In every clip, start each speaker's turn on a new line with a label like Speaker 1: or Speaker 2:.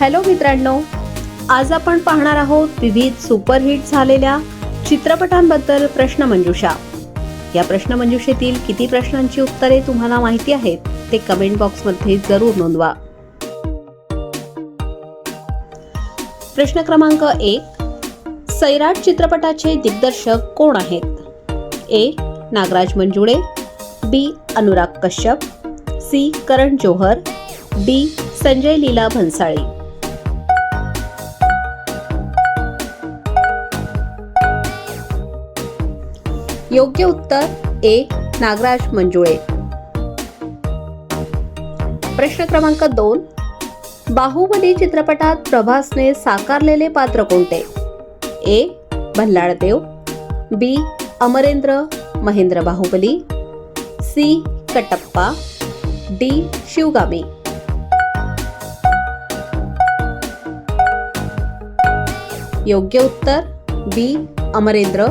Speaker 1: Hello मित्रांनो आज आपण पाहणार आहोत विविध सुपरहिट झालेल्या चित्रपटांबद्दल प्रश्नमंजुषा या प्रश्नमंजुषेतील किती प्रश्नांची उत्तरे तुम्हाला माहिती आहेत ते कमेंट बॉक्समध्ये जरूर नोंदवा. प्रश्न क्रमांक एक सैराट चित्रपटाचे दिग्दर्शक कोण आहेत? A Nagraj Manjule B Anurag Kashyap C Karan Johar D Sanjay Leela Bhansali. योग्य उत्तर ए नागराज मंजुळे. प्रश्न क्रमांक दोन बाहुबली चित्रपटात प्रभासने साकारलेले पात्र कोणते? A Bhallaladeva B Amarendra Mahendra Baahubali C Kattappa D Sivagami. योग्य उत्तर बी अमरेंद्र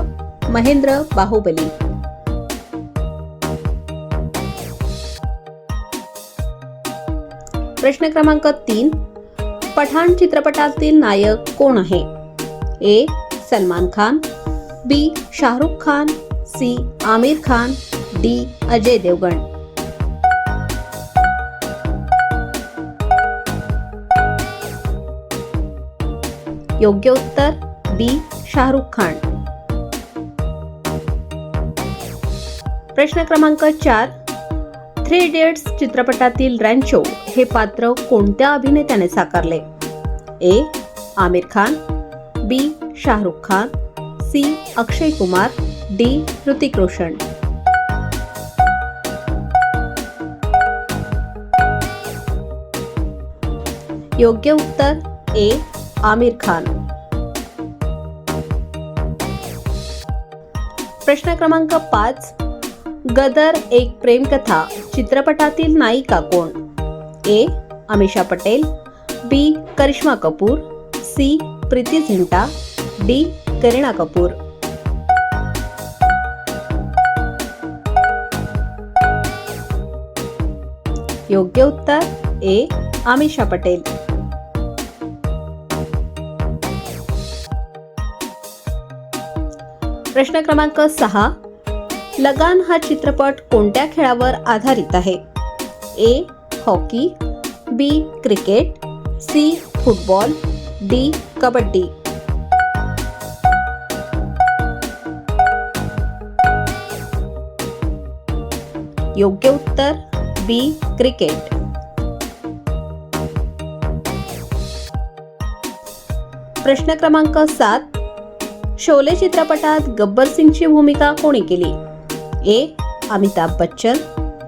Speaker 1: महेंद्र बाहुबली. प्रश्न क्रमांक तीन. पठाण चित्रपटातील नायक कोण आहे? A. Salman Khan B. Shahrukh Khan C. Aamir Khan D. Ajay Devgan. योग्य उत्तर बी. शाहरुख खान. प्रश्न क्रमांक चार थ्री इडियट्स चित्रपटातील रॅन्चो हे पात्र कोणत्या अभिनेत्याने साकारले? A Aamir Khan B Shahrukh Khan C Akshay Kumar D Hrithik Roshan. योग्य उत्तर ए आमिर खान. प्रश्न क्रमांक पाच गदर एक प्रेमकथा चित्रपटातील नायिका कोण? A. Ameesha Patel B. Karisma Kapoor C. Preity Zinta D. Kareena Kapoor. योग्य उत्तर ए. आमिषा पटेल. प्रश्न क्रमांक सहा. लगान हा चित्रपट कोणत्या खेळावर आधारित आहे? A hockey B cricket C football D kabaddi. योग्य उत्तर बी क्रिकेट. प्रश्न क्रमांक सात. शोले चित्रपटात गब्बर सिंगची भूमिका कोणी केली? A. Amitabh Bachchan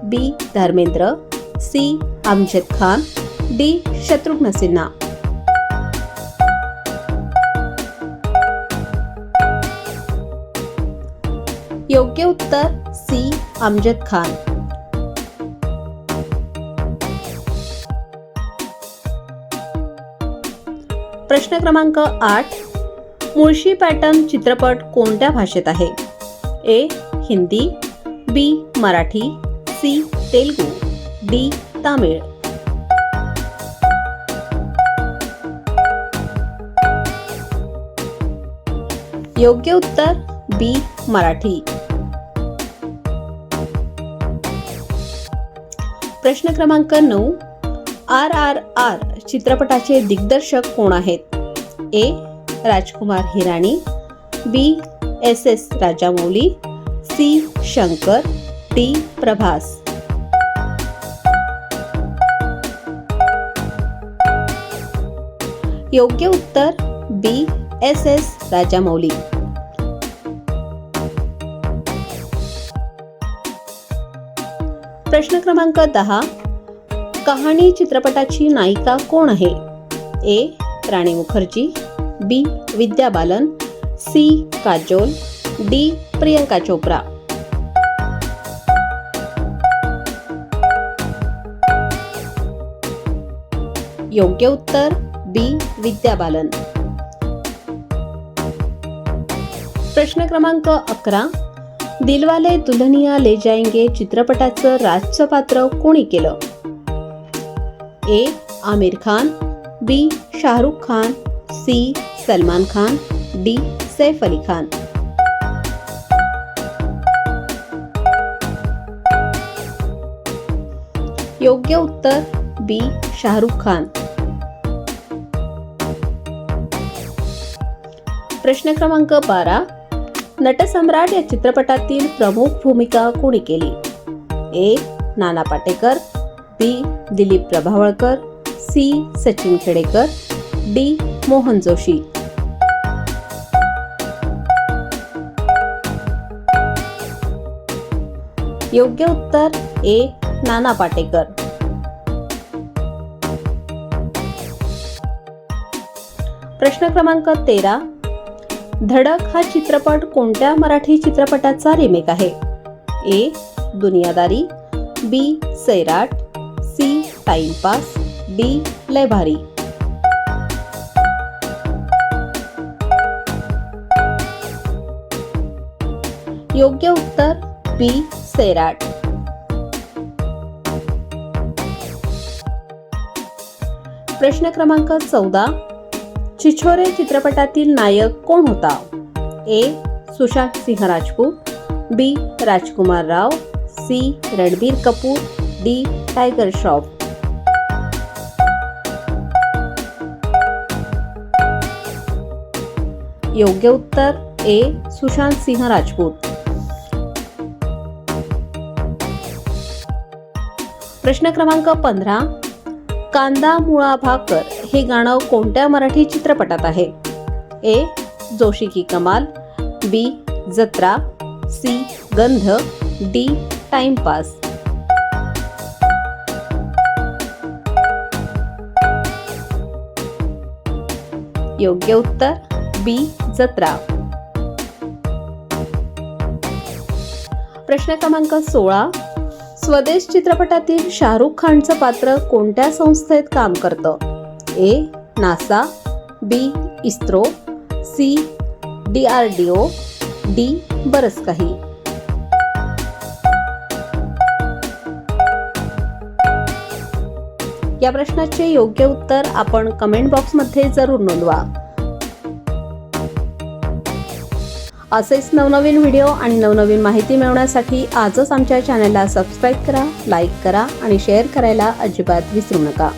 Speaker 1: B. Dharmendra C. Amjad Khan D. Shatrughan Sinha. योग्य उत्तर सी. अमजद खान. प्रश्न क्रमांक आठ. मुळशी पॅटर्न चित्रपट कोणत्या भाषेत आहे? A. Hindi B Marathi C Telugu D Tamil. योग्य उत्तर बी मराठी. प्रश्न क्रमांक नऊ. आर आर आर चित्रपटाचे दिग्दर्शक कोण आहेत? A. Rajkumar Hirani B. S. S. Rajamouli C. Shankar D Prabhas. योग्य उत्तर बी. एस. एस. राजामौली. प्रश्न क्रमांक दहा. कहाणी चित्रपटाची नायिका कोण आहे? A. Rani Mukerji B. Vidya Balan C. Kajol D. Priyanka Chopra. योग्य उत्तर बी विद्या बालन प्रश्न क्रमांक अकरा. दिलवाले दुल्हनिया ले जाएंगे चित्रपटाचं राजचं पात्र कोणी केलं? A Aamir Khan B Shahrukh Khan C Salman Khan D Saif Ali Khan. योग्य उत्तर बी शाहरुख खान. प्रश्न क्रमांक बारा. नटसम्राट या चित्रपटातील प्रमुख भूमिका कोणी केली? A. Nana Patekar B. Dilip Prabhavalkar C. Sachin Khedekar D. Mohan Joshi. योग्य उत्तर ए. नाना पाटेकर. प्रश्न क्रमांक तेरा. धडक हा चित्रपट कोणत्या मराठी चित्रपटाचा रिमेक आहे? A Duniyadari B Sairat C Timepass D Lai Bhaari योग्य उत्तर बी सैराट. प्रश्न क्रमांक चौदा. छिछोरे चित्रपटातील नायक कोण होता? A. Sushant Singh Rajput B. Rajkummar Rao C. Ranbir Kapoor D. Tiger Shroff. योग्य उत्तर ए. सुशांत सिंह राजपूत. प्रश्न क्रमांक पंधरा. कांदा मुळा भाकर. हे गाणं कोणत्या मराठी चित्रपटात आहे? ए जोशी की कमाल बी जत्रा सी गंध डी टाइमपास योग्य उत्तर बी जत्रा. प्रश्न क्रमांक सोळा. स्वदेश चित्रपटातील शाहरुख खानचं पात्र कोणत्या संस्थेत काम करतं? A NASA B ISRO C D R D O D बरंच काही या प्रश्नाचे योग्य उत्तर आपण कमेंट बॉक्समध्ये जरूर नोंदवा. असेच नवनवीन व्हिडिओ आणि नवनवीन माहिती मिळवण्यासाठी आजच आमच्या चॅनलला सबस्क्राईब करा लाईक करा आणि शेअर करायला अजिबात विसरू नका.